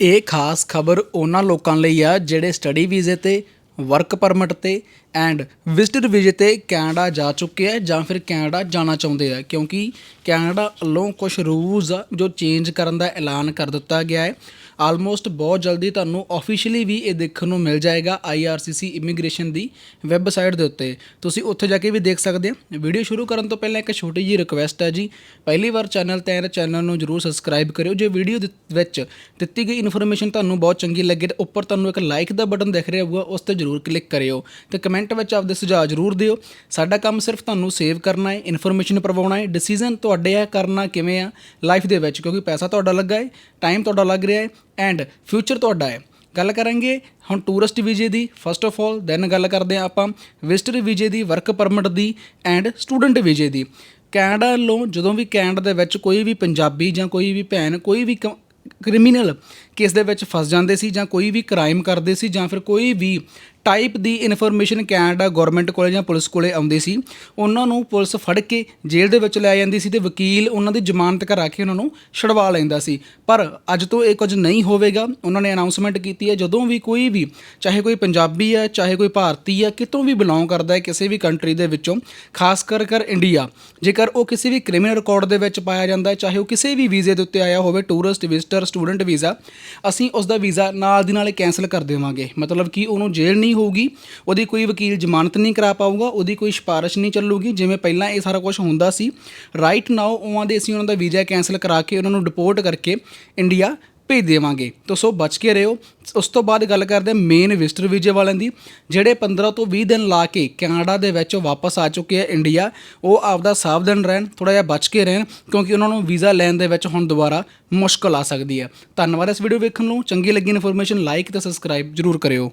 ਇਹ ਖਾਸ ਖਬਰ ਉਹਨਾਂ ਲੋਕਾਂ ਲਈ ਆ ਜਿਹੜੇ ਸਟੱਡੀ ਵੀਜ਼ੇ ਤੇ ਵਰਕ ਪਰਮਿਟ ਤੇ ਐਂਡ ਵਿਜ਼ਟਰ ਵੀਜ਼ੇ ਤੇ ਕੈਨੇਡਾ ਜਾ ਚੁੱਕੇ ਆ ਜਾਂ ਫਿਰ ਕੈਨੇਡਾ ਜਾਣਾ ਚਾਹੁੰਦੇ ਆ, ਕਿਉਂਕਿ ਕੈਨੇਡਾ ਵੱਲੋਂ ਕੁਝ ਰੂਲਸ ਆ ਜੋ ਚੇਂਜ ਕਰਨ ਦਾ ਐਲਾਨ ਕਰ ਦਿੱਤਾ ਗਿਆ ਹੈ। ਆਲਮੋਸਟ ਬਹੁਤ ਜਲਦੀ ਤੁਹਾਨੂੰ ਆਫੀਸ਼ੀਅਲੀ ਵੀ ਇਹ ਦੇਖਣ ਨੂੰ ਮਿਲ ਜਾਏਗਾ IRCC ਇਮੀਗ੍ਰੇਸ਼ਨ ਦੀ ਵੈਬਸਾਈਟ ਦੇ ਉੱਤੇ। ਤੁਸੀਂ ਉੱਥੇ ਜਾ ਕੇ ਵੀ ਦੇਖ ਸਕਦੇ ਹੋ ਵੀਡੀਓ ਸ਼ੁਰੂ ਕਰਨ ਤੋਂ ਪਹਿਲਾਂ ਇੱਕ ਛੋਟੀ ਜਿਹੀ ਰਿਕੁਐਸਟ ਹੈ ਜੀ। ਪਹਿਲੀ ਵਾਰ ਚੈਨਲ ਤੇ ਆਏ ਤਾਂ ਚੈਨਲ ਨੂੰ ਜਰੂਰ ਸਬਸਕ੍ਰਾਈਬ ਕਰਿਓ। ਜੇ ਵੀਡੀਓ ਦੇ ਵਿੱਚ ਦਿੱਤੀ ਗਈ ਇਨਫੋਰਮੇਸ਼ਨ ਤੁਹਾਨੂੰ ਬਹੁਤ ਚੰਗੀ ਲੱਗੇ ਤਾਂ ਉੱਪਰ ਤੁਹਾਨੂੰ ਇੱਕ ਲਾਈਕ ਦਾ ਬਟਨ ਦਿਖ ਰਿਹਾ ਹੋਊਗਾ, ਉਸ ਤੇ ਜਰੂਰ ਕਲਿੱਕ ਕਰਿਓ ਤੇ ਕਮੈਂਟ ਵਿੱਚ ਆਪਦੇ ਸੁਝਾਅ ਜਰੂਰ ਦਿਓ। ਸਾਡਾ ਕੰਮ ਸਿਰਫ ਤੁਹਾਨੂੰ ਸੇਵ ਕਰਨਾ ਹੈ ਇਨਫੋਰਮੇਸ਼ਨ ਪ੍ਰਵਾਉਣਾ ਹੈ ਡਿਸੀਜਨ ਤੁਹਾਡੇ ਆ ਕਰਨਾ ਕਿਵੇਂ ਆ ਲਾਈਫ ਦੇ ਵਿੱਚ, ਕਿਉਂਕਿ ਪੈਸਾ ਤੁਹਾਡਾ ਲੱਗਾ ਹੈ ਟਾਈਮ ਤੁਹਾਡਾ ਲੱਗ ਰਿਹਾ ਹੈ ਐਂਡ ਫਿਊਚਰ ਤੁਹਾਡਾ ਹੈ। ਗੱਲ ਕਰਾਂਗੇ ਹੁਣ ਟੂਰਿਸਟ ਵੀਜ਼ੇ ਦੀ ਫਸਟ ਆਫ ਆਲ ਦੈਨ ਗੱਲ ਕਰਦੇ ਹਾਂ ਆਪਾਂ ਵਿਜ਼ਟਰ ਵੀਜ਼ੇ ਦੀ ਵਰਕ ਪਰਮਿਟ ਦੀ ਐਂਡ ਸਟੂਡੈਂਟ ਵੀਜ਼ੇ ਦੀ। ਕੈਨੇਡਾ ਵੱਲੋਂ ਜਦੋਂ ਵੀ ਕੈਨੇਡਾ ਦੇ ਵਿੱਚ ਕੋਈ ਵੀ ਪੰਜਾਬੀ ਜਾਂ ਕੋਈ ਵੀ ਭੈਣ, ਕੋਈ ਵੀ ਕ੍ਰਿਮੀਨਲ ਕੇਸ ਦੇ ਵਿੱਚ ਫਸ ਜਾਂਦੇ ਸੀ ਜਾਂ ਕੋਈ ਵੀ ਕ੍ਰਾਈਮ ਕਰਦੇ ਸੀ ਜਾਂ ਫਿਰ ਕੋਈ ਵੀ ਟਾਈਪ ਦੀ ਇਨਫੋਰਮੇਸ਼ਨ ਕੈਨੇਡਾ ਗਵਰਨਮੈਂਟ ਕੋਲੇ ਜਾਂ ਪੁਲਿਸ ਕੋਲੇ ਆਉਂਦੀ ਸੀ, ਉਹਨਾਂ ਨੂੰ ਪੁਲਿਸ ਫੜ ਕੇ ਜੇਲ੍ਹ ਦੇ ਵਿੱਚ ਲੈ ਜਾਂਦੀ ਸੀ ਤੇ ਵਕੀਲ ਉਹਨਾਂ ਦੀ ਜ਼ਮਾਨਤ ਕਰਾ ਕੇ ਉਹਨਾਂ ਨੂੰ ਛਡਵਾ ਲੈਂਦਾ ਸੀ। ਪਰ ਅੱਜ ਤੋਂ ਇਹ ਕੁਝ ਨਹੀਂ ਹੋਵੇਗਾ, ਉਹਨਾਂ ਨੇ ਅਨਾਉਂਸਮੈਂਟ ਕੀਤੀ ਹੈ, ਜਦੋਂ ਵੀ ਕੋਈ ਵੀ, ਚਾਹੇ ਕੋਈ ਪੰਜਾਬੀ ਹੈ, ਚਾਹੇ ਕੋਈ ਭਾਰਤੀ ਹੈ, ਕਿਤੋਂ ਵੀ ਬਿਲੋਂਗ ਕਰਦਾ ਹੈ ਕਿਸੇ ਵੀ ਕੰਟਰੀ ਦੇ ਵਿੱਚੋਂ, ਖਾਸ ਕਰ ਕਰ ਇੰਡੀਆ ਜੇਕਰ ਉਹ ਕਿਸੇ ਵੀ ਕ੍ਰਿਮੀਨਲ ਰਿਕਾਰਡ ਦੇ ਵਿੱਚ ਪਾਇਆ ਜਾਂਦਾ ਹੈ, ਚਾਹੇ ਉਹ ਕਿਸੇ ਵੀ ਵੀਜ਼ੇ ਦੇ ਉੱਤੇ ਆਇਆ ਹੋਵੇ ਟੂਰਿਸਟ ਵਿਜ਼ਟਰ ਸਟੂਡੈਂਟ ਵੀਜ਼ਾ ਅਸੀਂ ਉਸ ਦਾ ਵੀਜ਼ਾ ਨਾਲ ਦੀ ਨਾਲ ਕੈਨਸਲ ਕਰ ਦੇਵਾਂਗੇ। ਮਤਲਬ ਕਿ ਉਹਨੂੰ ਜੇਲ੍ਹ ਨਹੀਂ ਹੋਊਗੀ, ਉਹਦੀ ਕੋਈ ਵਕੀਲ ਜ਼ਮਾਨਤ ਨਹੀਂ ਕਰਾ ਪਾਊਗਾ, ਉਹਦੀ ਕੋਈ ਸਿਫਾਰਿਸ਼ ਨਹੀਂ ਚੱਲੂਗੀ, ਜਿਵੇਂ ਪਹਿਲਾਂ ਇਹ ਸਾਰਾ ਕੁਝ ਹੁੰਦਾ ਸੀ। ਰਾਈਟ ਨਾਓ ਉਹਾਂ ਦੇ ਅਸੀਂ ਉਹਨਾਂ ਦਾ ਵੀਜ਼ਾ ਕੈਨਸਲ ਕਰਾ ਕੇ ਉਹਨਾਂ ਨੂੰ ਡਿਪੋਰਟ ਕਰਕੇ ਇੰਡੀਆ ਭੇਜ ਦੇਵਾਂਗੇ। ਤਾਂ ਸੋ ਬਚ ਕੇ ਰਹੋ। ਉਸ ਤੋਂ ਬਾਅਦ ਗੱਲ ਕਰਦੇ ਮੇਨ ਵਿਜ਼ਟਰ ਵੀਜ਼ੇ ਵਾਲਿਆਂ ਦੀ, ਜਿਹੜੇ 15 ਤੋਂ 20 ਦਿਨ ਲਾ ਕੇ ਕੈਨੇਡਾ ਦੇ ਵਿੱਚ ਵਾਪਸ ਆ ਚੁੱਕੇ ਆ ਇੰਡੀਆ ਉਹ ਆਪਦਾ ਸਾਵਧਾਨ ਰਹਿਣ ਥੋੜਾ ਜਿਹਾ ਬਚ ਕੇ ਰਹਿਣ, ਕਿਉਂਕਿ ਉਹਨਾਂ ਨੂੰ ਵੀਜ਼ਾ ਲੈਣ ਦੇ ਵਿੱਚ ਹੁਣ ਦੁਬਾਰਾ ਮੁਸ਼ਕਲ ਆ ਸਕਦੀ ਹੈ ਧੰਨਵਾਦ ਇਸ ਵੀਡੀਓ ਵੇਖਣ ਨੂੰ। ਚੰਗੀ ਲੱਗੀ ਇਨਫੋਰਮੇਸ਼ਨ ਲਾਈਕ ਤੇ ਸਬਸਕ੍ਰਾਈਬ ਜਰੂਰ ਕਰਿਓ।